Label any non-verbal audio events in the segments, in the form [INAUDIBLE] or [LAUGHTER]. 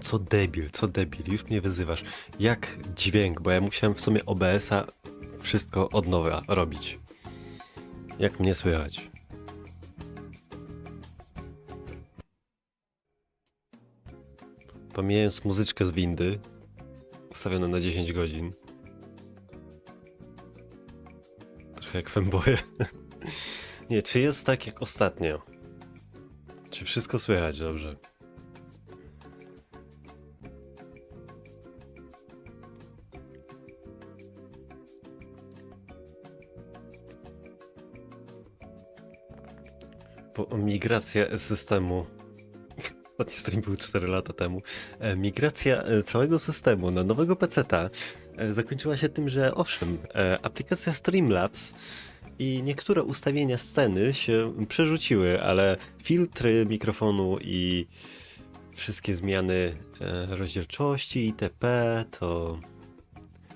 Co debil, co debil, już mnie wyzywasz. Jak dźwięk, bo ja musiałem w sumie OBS-a wszystko od nowa robić. Jak mnie słychać? Pomijając muzyczkę z windy, ustawioną na 10 godzin. Trochę jak femboje. [LAUGHS] Nie, czy jest tak jak ostatnio? Czy wszystko słychać dobrze? Migracja systemu. [LAUGHS] Ostatni stream był 4 lata temu. E, Migracja e, całego systemu na nowego PC-ta e, zakończyła się tym, że owszem, aplikacja Streamlabs i niektóre ustawienia sceny się przerzuciły, ale filtry mikrofonu i wszystkie zmiany rozdzielczości itp. to.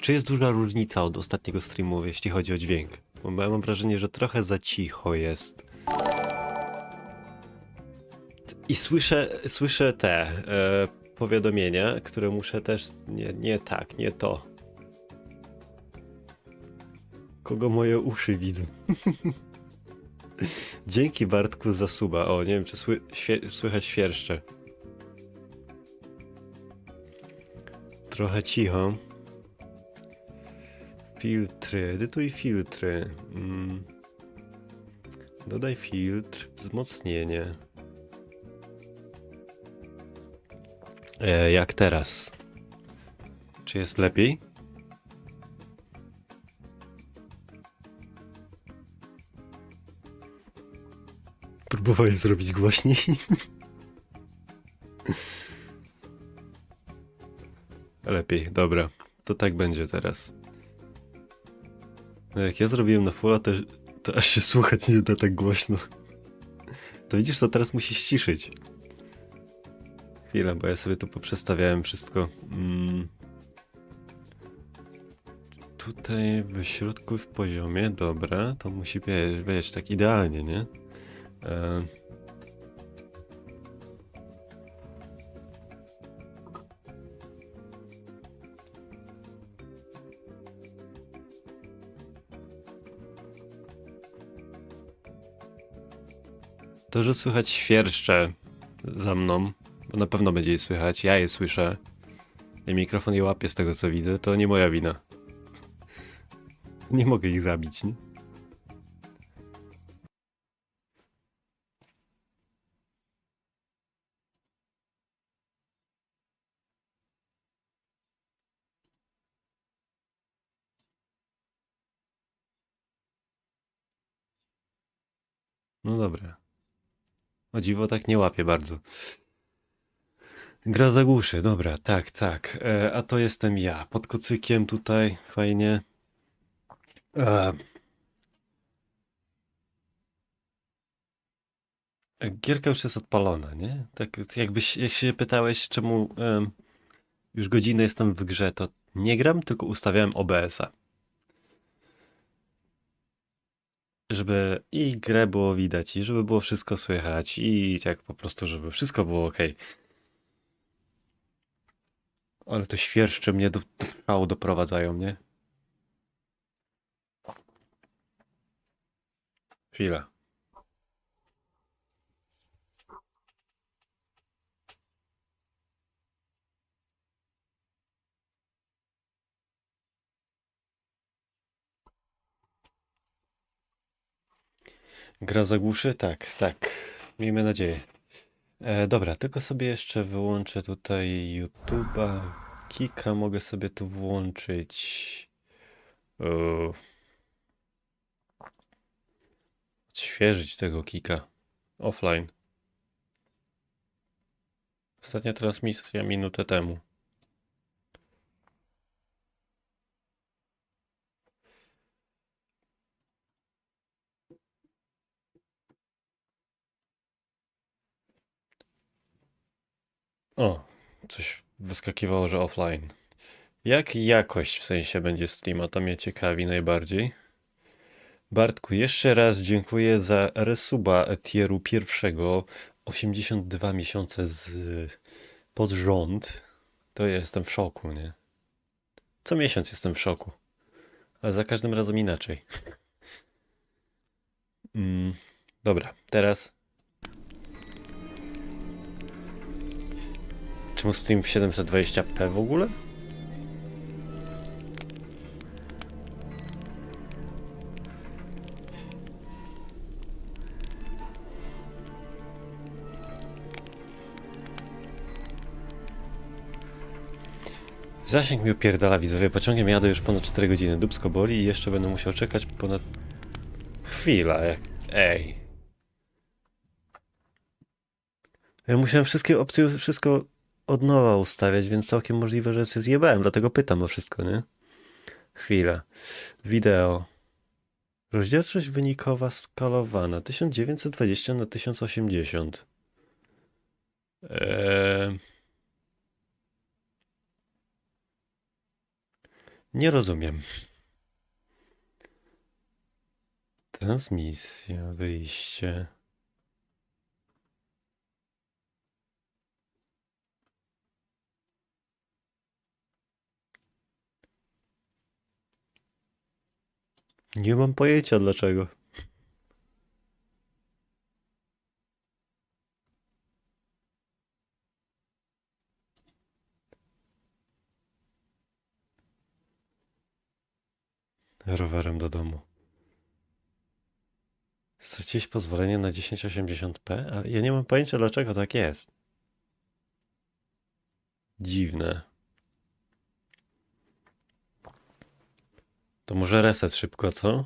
Czy jest duża różnica od ostatniego streamu, jeśli chodzi o dźwięk? Bo mam wrażenie, że trochę za cicho jest. I słyszę, słyszę te e, powiadomienia, które muszę też. Nie, nie tak, nie to. Kogo moje uszy widzą. [LAUGHS] Dzięki Bartku za suba. O, nie wiem, czy sły, świe, słychać świerszcze. Trochę cicho. Filtry, edytuj filtry. Mm. Dodaj filtr, wzmocnienie. Jak teraz? Czy jest lepiej? Próbowałeś zrobić głośniej? Lepiej, dobra. To tak będzie teraz. No jak ja zrobiłem na fulla, to, to aż się [LAUGHS] słuchać nie da tak głośno. To widzisz, co teraz musi ściszyć. Chwila, bo ja sobie tu poprzestawiałem wszystko. Mm. Tutaj w środku w poziomie, dobra, to musi być, być tak idealnie, nie? E... To, że słychać świerszcze za mną, bo na pewno będzie je słychać, ja je słyszę i mikrofon je łapie z tego co widzę, to nie moja wina. Nie mogę ich zabić, nie? No dobra. O dziwo tak nie łapie bardzo. Gra zagłuszy, dobra, tak, tak. E, a to jestem ja, pod kocykiem tutaj, fajnie. E, gierka już jest odpalona, nie? Tak jakbyś, jak się pytałeś, czemu em, już godzinę jestem w grze, to nie gram, tylko ustawiałem OBS-a. Żeby i grę było widać, i żeby było wszystko słychać, i tak po prostu, żeby wszystko było ok. Ale to świerszcze mnie do, do szału doprowadzają, nie? Chwila. Gra zagłuszy? Tak, tak. Miejmy nadzieję. E, dobra, tylko sobie jeszcze wyłączę tutaj YouTube'a. Kika mogę sobie tu włączyć. E, odświeżyć tego Kika. Offline. Ostatnia transmisja minutę temu. O, coś wyskakiwało, że offline. Jak jakość w sensie będzie streama, to mnie ciekawi najbardziej. Bartku, jeszcze raz dziękuję za resuba tieru pierwszego. 82 miesiące z pod rząd, to ja jestem w szoku, nie? Co miesiąc jestem w szoku. Ale za każdym razem inaczej. Mm, dobra, teraz. Czemu stream w 720p w ogóle? Zasięg mi upierdala widzowie, pociągiem jadę już ponad 4 godziny, dubsko boli i jeszcze będę musiał czekać ponad... Chwila, jak... Ej. Ja musiałem wszystkie opcje, wszystko od nowa ustawiać, więc całkiem możliwe, że się zjebałem, dlatego pytam o wszystko, nie? Chwila. Wideo. Rozdzielczość wynikowa skalowana 1920 na 1080. Eee... Nie rozumiem. Transmisja, wyjście. Nie mam pojęcia dlaczego. Rowerem do domu. Straciłeś pozwolenie na 1080p, ale ja nie mam pojęcia dlaczego tak jest. Dziwne. To może reset szybko, co?